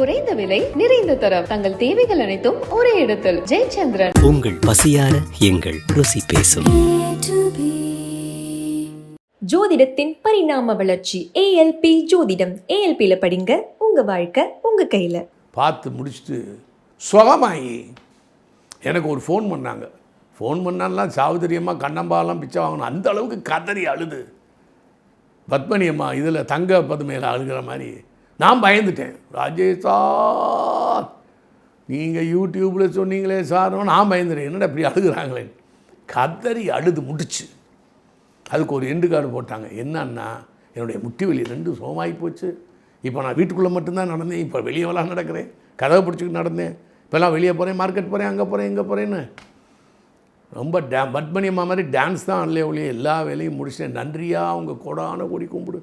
குறைந்த விலை நிறைந்த தரம். தங்கள் தேவைகள் அனைத்தும் ஒரே இடத்தில். ஜெயச்சந்திரன். உங்கள் பசியார எங்கள் ருசி பேசும். ஜோதிடத்தின் பரிணாம வளர்ச்சி. ஏஎல்பி ஜோதிடம். ஏஎல்பியில் படிங்க. உங்க வாழ்க்கை உங்க கையில. பார்த்து முடிச்சுட்டு சுகமாயி எனக்கு ஒரு ஃபோன் பண்ணாங்க. ஃபோன் பண்ணாலாம் சாவுதரியமாக கண்ணம்பாலாம் பிச்சை வாங்கணும் அந்த அளவுக்கு கதறி அழுது. பத்மினி அம்மா இதில் தங்க பதுமையில் அழுகிற மாதிரி நான் பயந்துட்டேன். ராஜேஷா நீங்கள் யூடியூப்பில் சொன்னீங்களே சார் நான் பயந்துட்டேன். என்னடா இப்படி அழுகிறாங்களே? கதறி அழுது முடிச்சு. அதுக்கு ஒரு எண்டு கார்டு போட்டாங்க. என்னன்னா என்னுடைய முட்டி வலி ரெண்டும் சோமாகி போச்சு. இப்போ நான் வீட்டுக்குள்ளே மட்டும்தான் நடந்தேன். இப்போ வெளியெல்லாம் நடக்கிறேன். கதவை பிடிச்சிக்கிட்டு நடந்தேன். இப்போல்லாம் வெளியே போகிறேன் மார்க்கெட் போகிறேன் அங்கே போகிறேன் இங்கே போகிறேன்னு ரொம்ப டே பட்மணி அம்மா மாதிரி டான்ஸ் தான் ஆடலையே ஒழிய எல்லா வேலையும் முடிச்சேன் நன்றியாக அவங்க கொடான கொடி கும்பிடு.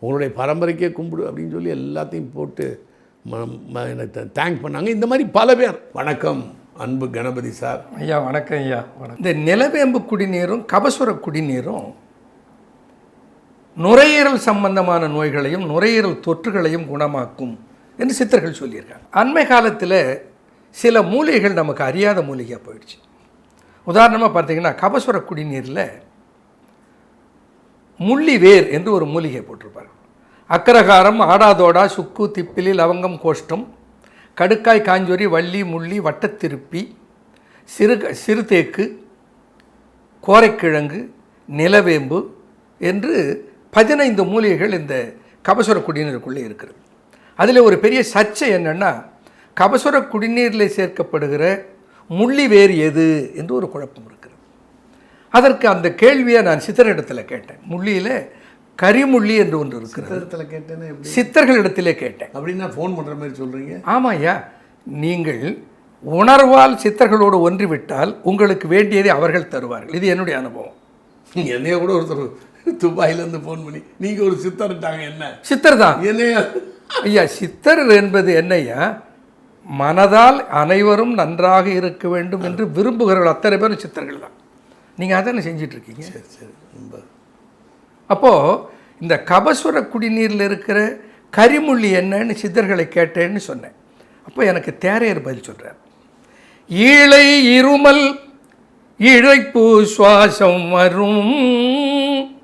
உங்களுடைய பரம்பரைக்கே கும்பிடு அப்படின்னு சொல்லி எல்லாத்தையும் போட்டு ம எனக்கு தேங்க் பண்ணாங்க. இந்த மாதிரி பல பேர். வணக்கம் அன்பு கணபதி சார். ஐயா வணக்கம் ஐயா வணக்கம். இந்த நிலவேம்பு குடிநீரும் கபசுர குடிநீரும் நுரையீரல் சம்பந்தமான நோய்களையும் நுரையீரல் தொற்றுகளையும் குணமாக்கும் என்று சித்தர்கள் சொல்லியிருக்காங்க. அண்மை காலத்தில் சில மூலிகைகள் நமக்கு அறியாத மூலிகையாக போயிடுச்சு. உதாரணமாக பார்த்தீங்கன்னா கபசுர குடிநீரில் முள்ளி வேர் என்று ஒரு மூலிகை போட்டிருப்பார். அக்கரகாரம் ஆடாதோடா சுக்கு திப்பிலி லவங்கம் கோஷ்டம் கடுக்காய் காஞ்சொரி வள்ளி முள்ளி வட்டத்திருப்பி சிறு சிறுதேக்கு கோரைக்கிழங்கு நிலவேம்பு என்று பதினைந்து மூலிகைகள் இந்த கபசுர குடிநீருக்குள்ளே இருக்கிறது. அதில் ஒரு பெரிய சர்ச்சை என்னென்னா கபசுர குடிநீரில் சேர்க்கப்படுகிற முள்ளி வேர் எது என்று ஒரு குழப்பம் இருக்குது அதற்கு அந்த கேள்வியை நான் சித்தரிடத்தில் கேட்டேன். முள்ளியில் கரிமுள்ளி என்று ஒன்று இருக்கிறது. கேட்டேன்னு சித்தர்களிடத்திலே கேட்டேன். அப்படின்னா ஃபோன் பண்ணுற மாதிரி சொல்கிறீங்க ஆமாய்யா. நீங்கள் உணர்வால் சித்தர்களோடு ஒன்றிவிட்டால் உங்களுக்கு வேண்டியதை அவர்கள் தருவார்கள். இது என்னுடைய அனுபவம். என்னைய கூட ஒருத்தர் துபாயிலேருந்து ஃபோன் பண்ணி நீங்கள் ஒரு சித்தர்ட்டாங்க என்ன? சித்தர் தான் என்னைய? ஐயா சித்தர் என்பது என்னையா மனதால் அனைவரும் நன்றாக இருக்க வேண்டும் என்று விரும்புகிறவர்கள் அத்தனை பேரும் சித்தர்கள் தான் நீங்கள் அதானே செஞ்சிட்டு இருக்கீங்க சரி. ரொம்ப. அப்போது இந்த கபசுர குடிநீரில் இருக்கிற கரிமுள்ளி என்னன்னு சித்தர்களை கேட்டேன்னு சொன்னேன். அப்போ எனக்கு தேரையர் பதில் சொல்கிறார் ஈழை இருமல் இழைப்பு சுவாசம் வரும்.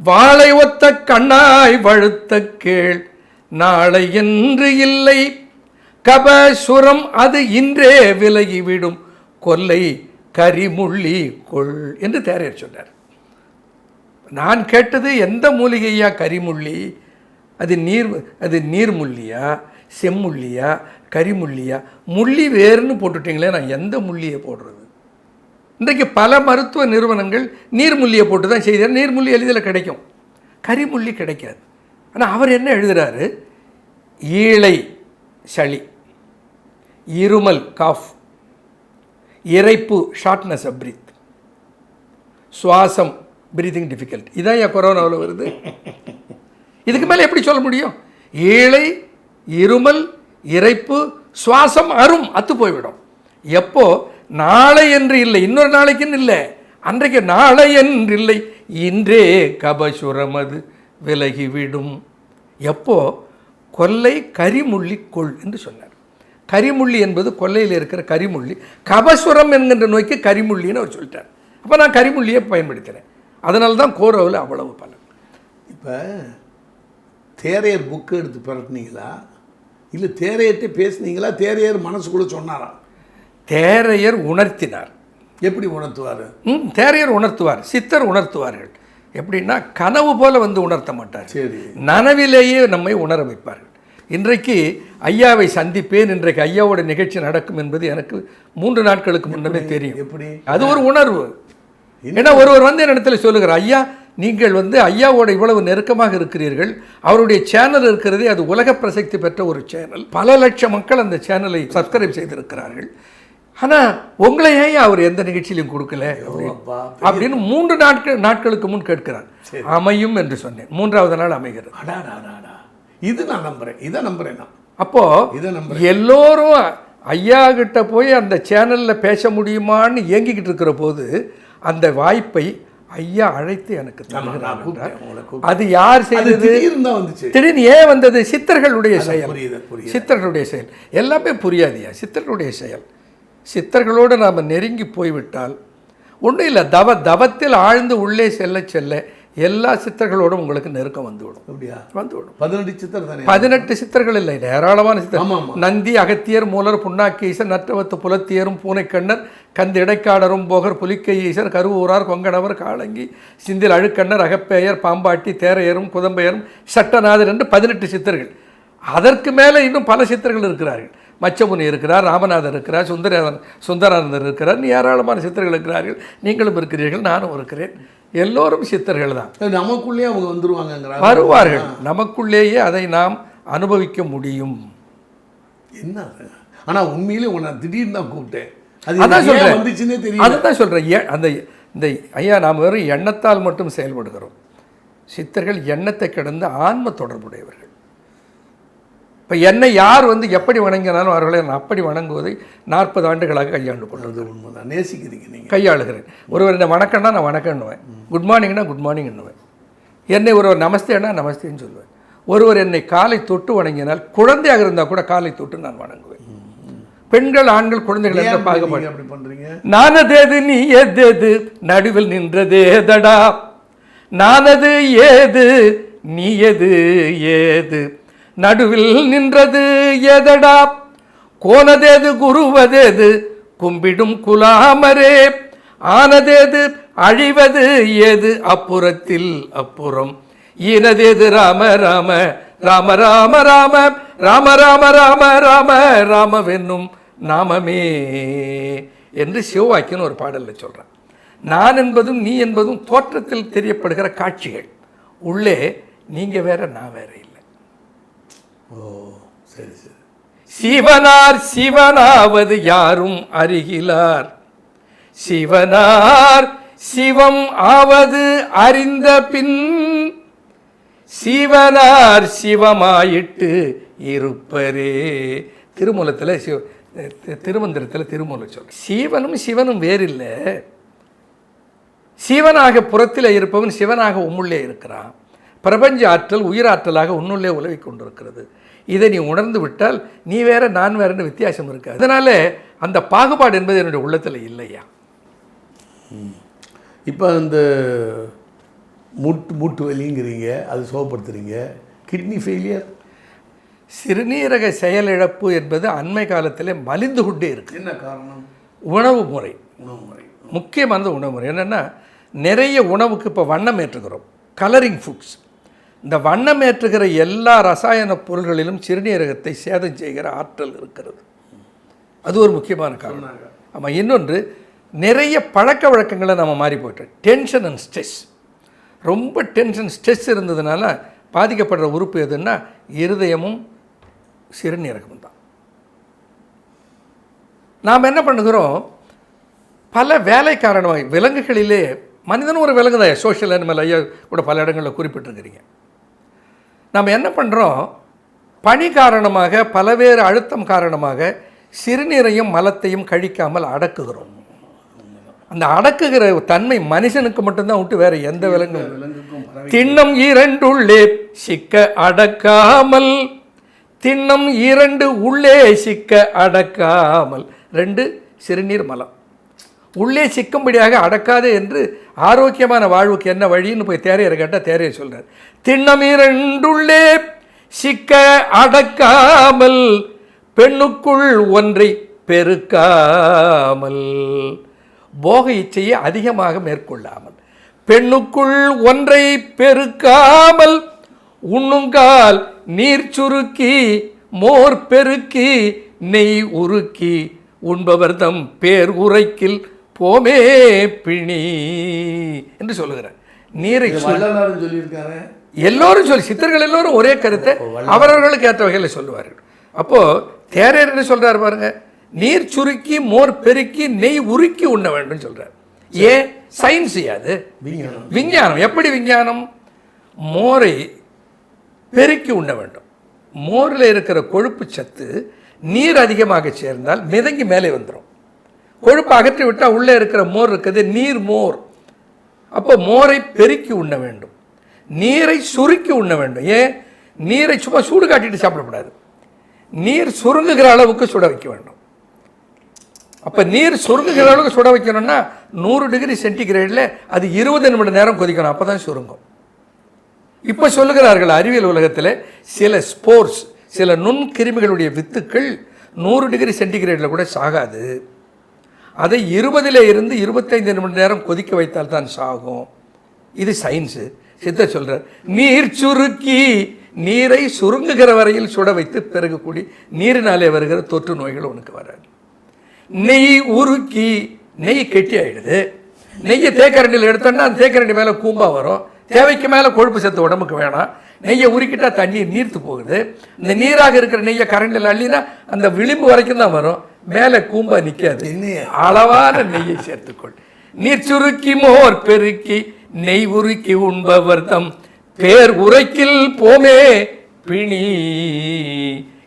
வாழை ஒத்த கண்ணாய் வழுத்த கேள். நாளை என்று இல்லை. கபசுரம் அது இன்றே விலகிவிடும். கொல்லை கரிமுள்ளி கொள் என்று தேரையர் சொன்னார். நான் கேட்டது எந்த மூலிகையா கரிமுள்ளி? அது நீர் அது நீர்முள்ளியா? செம்முள்ளியா? கரிமுள்ளியா? முள்ளி வேர்னு போட்டுட்டீங்களே நான் எந்த முள்ளியை போடுறது? இன்றைக்கு பல மருத்துவ நிறுவனங்கள் நீர்முள்ளியை போட்டு தான் செய்தார் நீர்முள்ளி எளிதில் கிடைக்கும். கரிமுள்ளி கிடைக்காது. ஆனால் அவர் என்ன எழுதுகிறாரு ஈழை சளி இருமல் காஃப் இறைப்பு ஷார்ட்னஸ் ஆஃப் பிரீத் சுவாசம் பிரீதிங் டிஃபிகல்ட் இதான் என் கொரோனாவில் வருது. இதுக்கு மேலே எப்படி சொல்ல முடியும்? ஏழை இருமல் இறைப்பு சுவாசம் அரும் அத்து போய்விடும். எப்போ? நாளை என்று இல்லை. இன்னொரு நாளைக்குன்னு இல்லை? அன்றைக்கு நாளை என்று இல்லை. இன்றே கபசுரமது விலகிவிடும். எப்போ? கொல்லை கரிமுள்ளி கொள் என்று சொன்னார். கரிமுள்ளி என்பது கொல்லையில் இருக்கிற கரிமுள்ளி. கபசுரம் என்கின்ற நோய்க்கு கரிமுள்ளின்னு அவர் சொல்லிட்டார். அப்போ நான் கரிமுள்ளியை பயன்படுத்தினேன் அதனால தான் கோரோவில் அவ்வளவு பலன். இப்போ தேரையர் புக்கு எடுத்து பிறட்டினீங்களா இல்லை தேரையர்கிட்ட பேசுனீங்களா? தேரையர் மனசுக்குள்ளே சொன்னாரா? தேரையர் உணர்த்தினார். எப்படி உணர்த்துவார்? ம் தேரையர் உணர்த்துவார். சித்தர் உணர்த்துவார்கள். எப்படின்னா கனவு போல வந்து உணர்த்த மாட்டார். சரி. நனவிலேயே நம்மை உணர வைப்பார்கள். இன்றைக்கு ஐயாவை சந்திப்பேன் இன்றைக்கு ஐயாவோட நிகழ்ச்சி நடக்கும் என்பது எனக்கு மூன்று நாட்களுக்கு முன்னமே தெரியும். எப்படி? அது ஒரு உணர்வு. ஏன்னா ஒருவர் வந்து என்னிடத்துல சொல்லுகிறார் ஐயா நீங்கள் வந்து ஐயாவோட இவ்வளவு நெருக்கமாக இருக்கிறீர்கள். அவருடைய சேனல் இருக்கிறதே அது உலக பிரசித்தி பெற்ற ஒரு சேனல். பல லட்சம் மக்கள் அந்த சேனலை சப்ஸ்கிரைப் செய்திருக்கிறார்கள். ஆனால் உங்களை ஏன் அவர் எந்த நிகழ்ச்சியிலும் கொடுக்கல? அப்படின்னு. அப்பா, அப்படின்னு மூன்று நாட்கள் நாட்களுக்கு முன் கேட்கிறார். அமையும் என்று சொன்னேன். மூன்றாவது நாள் அமைகிறது. இது நான் நம்புறேன் இதை நம்புறேன் நான். அப்போ இதை நம்புறேன். எல்லோரும் ஐயா கிட்ட போய் அந்த சேனலில் பேச முடியுமான்னு ஏங்கிக்கிட்டு இருக்கிற போது அந்த வாய்ப்பை ஐயா அழைத்து எனக்கு. அது யார் செய்தது? திடீர்னு தான் வந்துச்சு. திடீர்னு ஏன் வந்தது? சித்தர்களுடைய செயல். சித்தர்களுடைய செயல். எல்லாமே புரியாதியா சித்தர்களுடைய செயல். சித்தர்களோடு நாம் நெருங்கி போய்விட்டால் ஒன்றும் இல்லை தவ தவத்தில் ஆழ்ந்து உள்ளே செல்ல செல்ல எல்லா சித்தர்களோடும் உங்களுக்கு நெருக்கம் வந்துவிடும். அப்படியா? வந்துவிடும். பதினெட்டு சித்தர் தானே? பதினெட்டு சித்தர்கள் இல்லை ஏராளமான சித்தர். நந்தி அகத்தியர் மூலர் புண்ணாக்கீசர் நற்றவத்து புலத்தியரும் பூனைக்கண்ணர் கந்த இடைக்காடரும் போகர் புலிக்கை ஈசர் கருவூரார் கொங்கணவர் காளங்கி சிந்தில் அழுக்கண்ணர் அகப்பேயர் பாம்பாட்டி தேரையரும் குதம்பையரும் சட்டநாதர் என்று பதினெட்டு சித்தர்கள். அதற்கு மேலே இன்னும் பல சித்தர்கள் இருக்கிறார்கள். மச்சமுனி இருக்கிறார் ராமநாதர் இருக்கிறார் சுந்தரநாதன் சுந்தரானந்தர் இருக்கிறார். ஏராளமான சித்தர்கள் இருக்கிறார்கள். நீங்களும் இருக்கிறீர்கள் நானும் இருக்கிறேன். எல்லோரும் சித்தர்கள் தான். நமக்குள்ளேயே அவங்க வந்துருவாங்கங்கிறாங்க. வருவார்கள். நமக்குள்ளேயே அதை நாம் அனுபவிக்க முடியும். என்ன? அது? ஆனா உண்மையிலே உன்னை திடீர்னு தான் கூப்பிட்டேன். அது அதான் ஏன் சொல்றேன். வந்துச்சுன்னே தெரியல. அதுதான் சொல்றேன். ஏ- அந்த இந்த ஐயா நாம் வெறும் எண்ணத்தால் மட்டும் செயல்படுகிறோம். சித்தர்கள் எண்ணத்தை கிடந்து ஆன்ம தொடர்புடையவர்கள். இப்போ என்னை யார் வந்து எப்படி வணங்கினாலும் அவர்களை நான் அப்படி வணங்குவதை நாற்பது ஆண்டுகளாக கையாண்டு அது உண்மைதான். நேசிக்கிறீங்க நீங்க. கையாளுகிறேன். ஒருவர் என்னை வணக்கம்னா நான் வணக்கம்னுவேன் குட் மார்னிங்னா குட் மார்னிங்னுவேன் என்னை ஒருவர் நமஸ்தேனா நமஸ்தேன்னு சொல்லுவேன். ஒருவர் என்னை காலை தொட்டு வணங்கினால் குழந்தையாக இருந்தால் கூட காலை தொட்டு நான் வணங்குவேன். பெண்கள் ஆண்கள் குழந்தைகள் ஏன் பாகுபாடு. அப்படி பண்றீங்க? நானதேது நீ எதேது நடுவில் நின்றதேதடா நானது ஏது நீ எது ஏது. நடுவில் நின்றது எதடா? கோனதேது குருவதேது? கும்பிடும் குலாமரே ஆனதேது அழிவது ஏது? அப்புறத்தில் அப்புறம். ஈனதேது ராம ராம ராம ராம ராம ராம ராம ராம ராம ராமவென்னும் நாமமே என்று சிவவாக்கியன் ஒரு பாடலில் சொல்கிறான் நான் என்பதும் நீ என்பதும் தோற்றத்தில் தெரியப்படுகிற காட்சிகள். உள்ளே நீங்கள் வேற நான் வேற ஓ சரி சரி. சிவனார் சிவனாவது யாரும் அருகிலார் சிவனார் சிவம் ஆவது அறிந்த பின் சிவனார் சிவமாயிட்டு இருப்பரே. திருமூலத்தில் சிவ திருமந்திரத்தில் திருமூலம் சொல். சிவனும் சிவனும் வேறில்லை. சிவனாக புறத்தில் இருப்பவன் சிவனாக உம்முள்ளே இருக்கிறான். பிரபஞ்ச ஆற்றல் உயிராற்றலாக உன்னுள்ளே உலவி கொண்டிருக்கிறது இதை நீ உணர்ந்து விட்டால் நீ வேற நான் வேறன்னு வித்தியாசம் இருக்காது. அதனால அந்த பாகுபாடு என்பது என்னுடைய உள்ளத்தில் இல்லையா? இப்போ அந்த மூட்டு மூட்டு வலிங்கிறீங்க அது சுகப்படுத்துறீங்க. கிட்னி ஃபெயிலியர் சிறுநீரக செயலிழப்பு என்பது அண்மை காலத்தில் மலிந்து கொண்டே இருக்கு. என்ன காரணம்? உணவு முறை. உணவு முறை. முக்கியமானது உணவு முறை. என்னென்னா நிறைய உணவுக்கு இப்போ வண்ணம் ஏற்றுகிறோம் கலரிங் ஃபுட்ஸ் இந்த வண்ணம் ஏற்றுகிற எல்லா ரசாயன பொருள்களிலும் சிறுநீரகத்தை சேதம் செய்கிற ஆற்றல் இருக்கிறது. அது ஒரு முக்கியமான காரணம். ஆமாம் இன்னொன்று நிறைய பழக்க வழக்கங்களை நம்ம மாறி போயிட்டோம். டென்ஷன் அண்ட் ஸ்ட்ரெஸ் ரொம்ப டென்ஷன் ஸ்ட்ரெஸ் இருந்ததுனால பாதிக்கப்படுற உறுப்பு எதுன்னா இருதயமும் சிறுநீரகமும் தான். நாம் என்ன பண்ணுகிறோம்? பல வேலை காரணமாக விலங்குகளிலே மனிதனும் ஒரு விலங்கு தான் சோஷியல் அனிமல் ஐயா கூட பல இடங்களில் குறிப்பிட்டிருக்கிறீங்க. நம்ம என்ன பண்ணுறோம் பனி காரணமாக பலவேறு அழுத்தம் காரணமாக சிறுநீரையும் மலத்தையும் கழிக்காமல் அடக்குகிறோம். அந்த அடக்குகிற தன்மை மனுஷனுக்கு மட்டும்தான் விட்டு வேற எந்த விலங்கும் திண்ணம் இரண்டுள்ளே சிக்க அடக்காமல் திண்ணம் இரண்டு உள்ளே சிக்க அடக்காமல். ரெண்டு சிறுநீர் மலம். உள்ளே சிக்கும்படியாக அடக்காது என்று ஆரோக்கியமான வாழ்வுக்கு என்ன வழின்னு போய் தேரையரை கேட்டால் தேரையர் சொல்கிறார் திண்ணமீரண்டுள்ளே சிக்க அடக்காமல் பெண்ணுக்குள் ஒன்றை பெருக்காமல் போக இச்சையை அதிகமாக மேற்கொள்ளாமல் பெண்ணுக்குள் ஒன்றை பெருக்காமல் உண்ணுங்கால் நீர் சுருக்கி மோர் பெருக்கி நெய் உருக்கி உண்பவர் தம் பேர் உரைக்கில் போமே பிணி என்று சொல்லுகிறார். நீரை இது சு- வள்ளலாரும் சொல்லியிருக்காரு எல்லோரும் சொல்லி சித்தர்கள் எல்லோரும் ஒரே கருத்தை அவரவர்களுக்கு ஏற்ற வகையில் சொல்லுவார்கள். அப்போ தேரர் என்ன சொல்றாரு பாருங்க? நீர் சுருக்கி மோர் பெருக்கி நெய் உருக்கி உண்ண வேண்டும் சொல்றார். ஏன் சயின்ஸ் அது விஞ்ஞானம். எப்படி விஞ்ஞானம்? மோரை பெருக்கி உண்ண வேண்டும். மோரில் இருக்கிற கொழுப்பு சத்து நீர் அதிகமாக சேர்ந்தால் மிதங்கி மேலே வந்துடும் கொழுப்பை அகற்றி விட்டால் உள்ளே இருக்கிற மோர் இருக்குது நீர் மோர். அப்போ மோரை பெருக்கி உண்ண வேண்டும். நீரை சுருக்கி உண்ண வேண்டும். ஏன்? நீரை சும்மா சூடு காட்டிட்டு சாப்பிடக்கூடாது. நீர் சுருங்குகிற அளவுக்கு சுட வைக்க வேண்டும். அப்போ நீர் சுருங்குகிற அளவுக்கு சுட வைக்கணும்னா நூறு டிகிரி சென்டிகிரேடில் அது இருபது நிமிட நேரம் கொதிக்கணும். அப்போ தான் சுருங்கும். இப்போ சொல்லுகிறார்கள் அறிவியல் உலகத்தில் சில ஸ்போர்ட்ஸ் சில நுண்கிருமிகளுடைய வித்துக்கள் நூறு டிகிரி சென்டிகிரேடில் கூட சாகாது. அதை இருபதில் இருந்து இருபத்தைந்து மணி நேரம் கொதிக்க வைத்தால் தான் சாகும். இது சயின்ஸு சித்த சொல்கிறார் நீர் சுருக்கி நீரை சுருங்குகிற வரையில் சுட வைத்து பிறகக்கூடி நீரினாலே வருகிற தொற்று நோய்கள் உனக்கு வராது. நெய் உருக்கி நெய் கெட்டி ஆகிடுது நெய்யை தேக்கரண்டியில் எடுத்தோன்னா அந்த தேக்கரண்டி மேலே கூம்பா வரும். தேவைக்கு மேலே கொழுப்பு சத்து உடம்புக்கு வேணாம். நெய்யை உருக்கிட்டா தண்ணி நீர்த்து போகுது. இந்த நீராக இருக்கிற நெய்யை கரண்டில் அள்ளினா அந்த விளிம்பு வரைக்கும் தான் வரும். மேலே கூம்பா நிற்காது அளவான நெய்யை சேர்த்துக்கொள். நீர் சுருக்கி மோர் பெருக்கி நெய் உருக்கி உண்பவர் தம் பேர் உரைக்கில் போமே பிணி.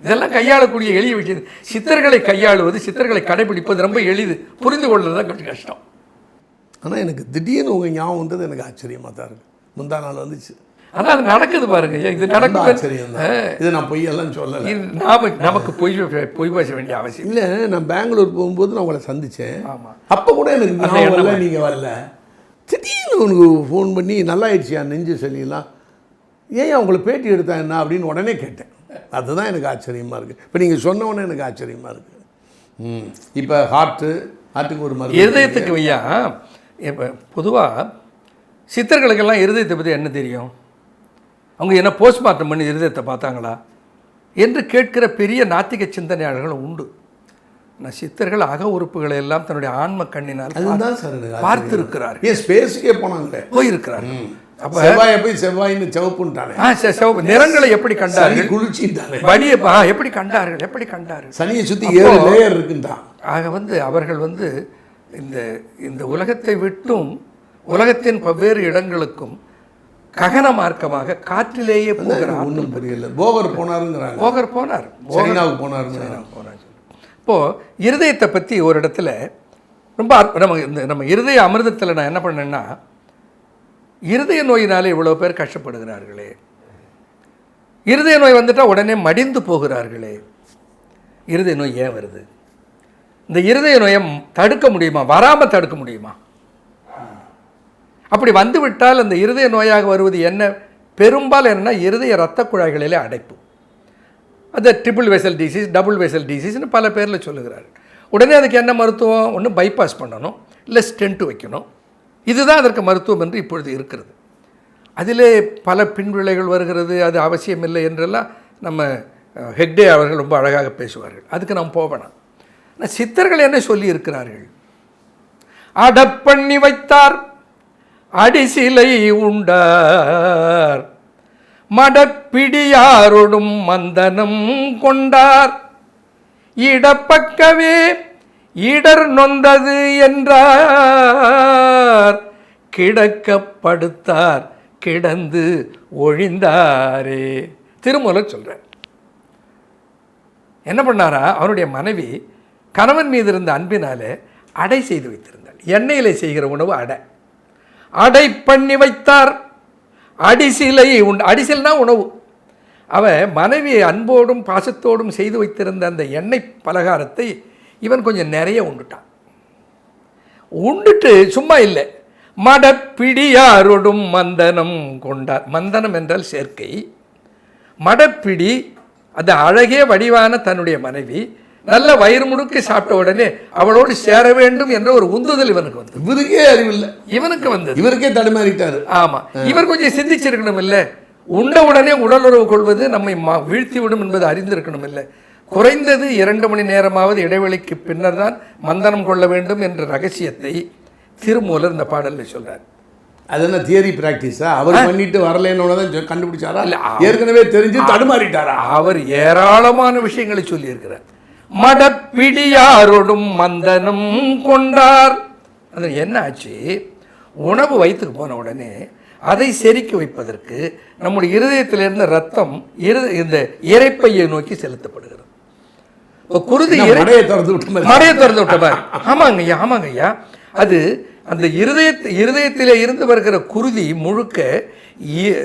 இதெல்லாம் கையாளக்கூடிய எளிய விஷயம். சித்தர்களை கையாளுவது சித்தர்களை கடைபிடிப்பது ரொம்ப எளிது. புரிந்து கொள்வது தான் கொஞ்சம் கஷ்டம். ஆனால் எனக்கு திடீர்னு உங்கள் ஞாபகம் வந்தது எனக்கு ஆச்சரியமாக தான் இருக்குது முந்தா நாள் வந்துச்சு. ஆனால் அது நடக்குது பாருங்க. இது நடக்கும் இது நான் பொய்யெல்லாம் சொல்லலை. நாம நமக்கு பொய் பொய் பேச வேண்டிய அவசியம் இல்லை நான் பெங்களூர் போகும்போது நான் உங்களை சந்தித்தேன். அப்போ கூட எனக்கு நீங்கள் வரல திடீர்னு உனக்கு ஃபோன் பண்ணி நல்லா ஆயிடுச்சியா நெஞ்சு சளியெல்லாம் ஏன் உங்களை பேட்டி எடுத்தா என்ன? அப்படின்னு உடனே கேட்டேன். அதுதான் எனக்கு ஆச்சரியமாக இருக்குது இப்போ நீங்கள் சொன்ன உடனே எனக்கு ஆச்சரியமாக இருக்குது ம். இப்போ ஹார்ட்டு ஹார்ட்டுக்கு ஒரு மருந்து இருதயத்துக்கு ஐயா இப்போ பொதுவாக சித்தர்களுக்கெல்லாம் இருதயத்தை பற்றி என்ன தெரியும்? அவங்க என்ன போஸ்ட்மார்ட்டம் பண்ணி இருதயத்தை பார்த்தாங்களா? என்று கேட்கிற பெரிய நாத்திக சிந்தனையாளர்கள் உண்டு. நான் சித்தர்கள் அக உறுப்புகளை எல்லாம் தன்னுடைய ஆன்ம கண்ணினால் அதுதான் சார் ஏன் ஸ்பேஸுக்கே போனாங்களே? போயிருக்கிறார்கள். அப்போ செவ்வாயை போய் செவ்வாயின்னு சிவப்புன்ட்டானே ஆ ச- சிவப்பு. நிறங்களை எப்படி கண்டார்கள்? குளிர்ச்சின்ட்டானே வடியை ஆ, எப்படி கண்டார்கள்? எப்படி கண்டார்கள்? சனியை சுற்றி ஏழு லேயர் இருக்குன்ட்டான். ஆக வந்து அவர்கள் வந்து இந்த இந்த உலகத்தை விட்டும் உலகத்தின் பல்வேறு இடங்களுக்கும் ககன மார்க்கமாக காற்றிலேயே போகிறார். ஒன்றும் புரியல. போகர் போனாருங்கிறாங்க. போகர் போனார். சைனாவுக்கு போனாருங்கிறாங்க. போனார். இப்போது இருதயத்தை பற்றி ஒரு இடத்துல ரொம்ப நம்ம இந்த நம்ம இருதய அமிர்தத்தில் நான் என்ன பண்ணேன்னா இருதய நோயினாலே இவ்வளோ பேர் கஷ்டப்படுகிறார்களே. இருதய நோய் வந்துட்டால் உடனே மடிந்து போகிறார்களே. இருதய நோய் ஏன் வருது? இந்த இருதய நோயை தடுக்க முடியுமா? வராமல் தடுக்க முடியுமா? அப்படி வந்துவிட்டால் அந்த இருதய நோயாக வருவது என்ன? பெரும்பாலும் என்னன்னா இருதய இரத்த குழாய்களிலே அடைப்பு. அது triple vessel disease double vessel டிசீஸ்னு பல பேரில் சொல்லுகிறார்கள். உடனே அதுக்கு என்ன மருத்துவம்? ஒன்று பைபாஸ் பண்ணணும். இல்லை ஸ்டென்ட் வைக்கணும். இதுதான் அதற்கு மருத்துவம் என்று இப்பொழுது இருக்கிறது. அதிலே பல பின்விளைகள் வருகிறது. அது அவசியமில்லை என்றெல்லாம் நம்ம ஹெக்டே அவர்கள் ரொம்ப அழகாக பேசுவார்கள். அதுக்கு நாம் போவேணாம் ஆனால் சித்தர்கள் என்ன சொல்லி இருக்கிறார்கள் அடப்பண்ணி வைத்தார். அடிசிலை உண்டார். மடப்பிடியாரொடும் மந்தனம் கொண்டார். இடப்பக்கவே இடர் நொந்தது என்றார். கிடக்கப்படுத்தார் கிடந்து ஒழிந்தாரே. திருமூல சொல்றார். என்ன பண்ணாரா? அவருடைய மனைவி கணவன் மீது இருந்த அன்பினாலே அடை செய்து வைத்திருந்தாள். எண்ணெயிலே செய்கிற உணவு அடை. அடை பண்ணி வைத்தார். அடிசிலை உண் அடிசில்னா உணவு. அவன் மனைவி அன்போடும் பாசத்தோடும் செய்து வைத்திருந்த அந்த எண்ணெய் பலகாரத்தை இவன் கொஞ்சம் நிறைய உண்டுட்டான். உண்டுட்டு சும்மா இல்லை. மடப்பிடியாரோடும் மந்தனம் கொண்டார் மந்தனம் என்றால் சேர்க்கை. மடப்பிடி அது அழகே வடிவான தன்னுடைய மனைவி. நல்ல வயிறு முடுக்கி சாப்பிட்ட உடனே அவளோடு சேர வேண்டும் என்ற ஒரு உந்துதல் இவனுக்கு வந்தது. இவருக்கே அறிவில்லை. இவனுக்கு வந்தது. இவருக்கே தடுமாறிட்டாரு. ஆமா. இவர் கொஞ்சம் சிந்திச்சிருக்கணும் இல்ல. உண்ட உடனே உடலுறவு கொள்வது நம்மை வீழ்த்தி விடும் என்பது அறிந்திருக்கணும் இல்ல. குறைந்தது இரண்டு மணி நேரமாவது இடைவெளிக்கு பின்னர் தான் மந்தனம் கொள்ள வேண்டும் என்ற ரகசியத்தை திருமூலர் இந்த பாடல்ல சொல்றார். அது என்ன தியரி பிராக்டிஸா அவர் பண்ணிட்டு வரலன்னு தான் கண்டுபிடிச்சாரா? இல்ல, ஏற்கனவே தெரிஞ்சு தடுமாறிட்டாரா? அவர் ஏராளமான விஷயங்களை சொல்லியிருக்கிறார். மடப்பிடியாரோடும் மந்தனம் கொண்டார். அது என்ன ஆச்சு? உணவு வயிற்றுக்கு போன உடனே அதை செரிக்க வைப்பதற்கு நம்முடைய இருதயத்திலிருந்து ரத்தம் இரு இந்த இறைப்பையை நோக்கி செலுத்தப்படுகிறது. இப்போ குருதி மடையை திறந்து விட்ட மடையை திறந்து விட்ட மாதிரி. ஆமாங்க ஐயா ஆமாங்க ஐயா அது அந்த இருதயத்து இருதயத்திலே இருந்து வருகிற குருதி முழுக்க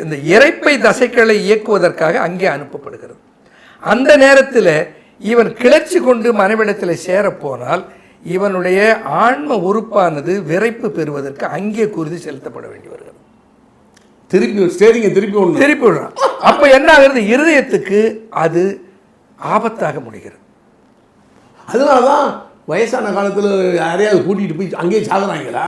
இந்த இரைப்பை தசைகளை இயக்குவதற்காக அங்கே அனுப்பப்படுகிறது. அந்த நேரத்தில் இவன் கிளர்ச்சி கொண்டு மனைவிடத்தில் சேரப்போனால் இவனுடைய ஆன்ம உறுப்பானது விரைப்பு பெறுவதற்கு அங்கே குருதி செலுத்தப்பட வேண்டி வருகிறது. திருப்பி ஸ்டேரிங்கை திருப்பி ஒன்று திருப்பி விடுறான் அப்போ என்ன ஆகுறது இருதயத்துக்கு அது ஆபத்தாக முடிகிறது. அதனால தான் வயசான காலத்தில் யாரையாவது கூட்டிகிட்டு போய் அங்கேயே சாகுறாங்களா?